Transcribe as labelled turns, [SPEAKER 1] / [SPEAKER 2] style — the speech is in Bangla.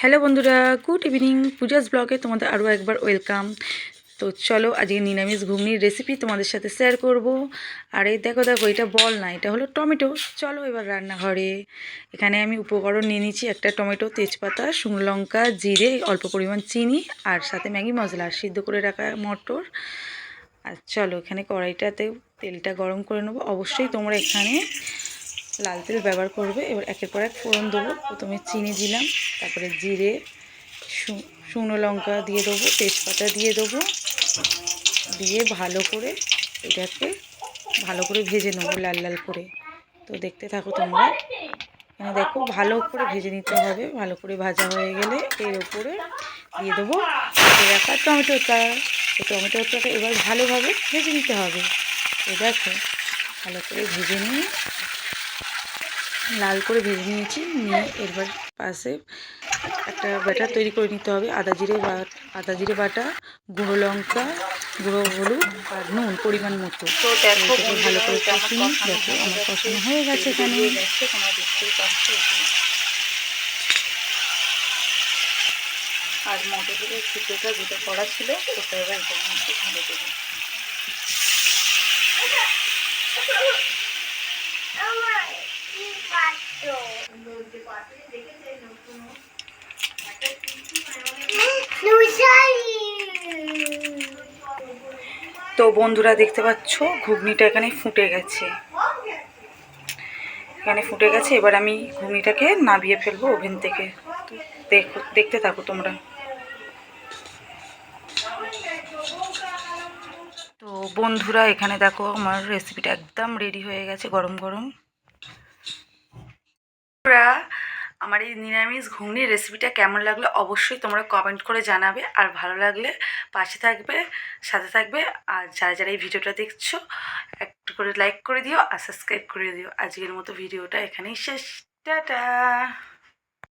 [SPEAKER 1] হ্যালো বন্ধুরা গুড ইভিনিং পূজাস ব্লগে তোমাদের আরও একবার ওয়েলকাম তো চলো আজকে নিরামিষ ঘুগনির রেসিপি তোমাদের সাথে শেয়ার করব। আর এই দেখো দেখো, এটা বল না, এটা হলো টমেটো। চলো এবার রান্নাঘরে। এখানে আমি উপকরণ নিয়ে নিচ্ছি একটা টমেটো, তেজপাতা, শুকনো লঙ্কা, জিরে, অল্প পরিমাণ চিনি আর সাথে ম্যাগি মশলা সিদ্ধ করে রাখা মটর। আর চলো এখানে কড়াইটাতে তেলটা গরম করে নেব। অবশ্যই তোমরা এখানে লাল তেল ব্যবহার করবে। এবার একের পর এক ফোড়ন দেবো। প্রথমে চিনি দিলাম, তারপরে জিরে শুকনো লঙ্কা দিয়ে দেবো, তেজপাতা দিয়ে দেবো। দিয়ে ভালো করে এটাকে ভালো করে ভেজে নেব লাল লাল করে। তো দেখতে থাকো তোমরা। এখানে দেখো ভালো করে ভেজে নিতে হবে। ভালো করে ভাজা হয়ে গেলে এর উপরে দিয়ে দেবো রাখা টমেটোটা এই টমেটোটাকে এবার ভালোভাবে ভেজে নিতে হবে। তো দেখো, ভালো করে ভেজে নিয়ে লাল করে ভেজে নিয়েছি নিয়ে এবার পাশে একটা ব্যাটার তৈরি করে নিতে হবে আদা জিরে বাট আদা জিরে বাটা গুঁড়ো লঙ্কা গুঁড়ো হলুদ আর নুন পরিমাণ মতো। ভালো করে কষিয়ে দেখো আমার কষানো হয়ে গেছে এখানে।
[SPEAKER 2] আর মটরগুলোর সিদ্ধটা যেটা করা ছিল ওটা এবার এটার মধ্যে ঢেলে দেবো।
[SPEAKER 1] তো বন্ধুরা দেখতে পাচ্ছ, ঘুগনিটা এখানে ফুটে গেছে। এখানে ফুটে গেছে, এবার আমি ঘুগনিটাকে নাবিয়ে ফেলব ওভেন থেকে। দেখো, দেখতে থাকো তোমরা। তো বন্ধুরা, এখানে দেখো আমার রেসিপিটা একদম রেডি হয়ে গেছে, গরম গরম। আমার এই নিরামিষ ঘুগনির রেসিপিটা কেমন লাগল অবশ্যই তোমরা কমেন্ট করে জানাবে। আর ভালো লাগলে পাশে থাকবে, সাথে থাকবে, আর যারা যারা এই ভিডিওটা দেখছ, একটু করে লাইক করে দিও আর সাবস্ক্রাইব করে দিও। আজকের মতো ভিডিওটা এখানেই শেষ। টাটা!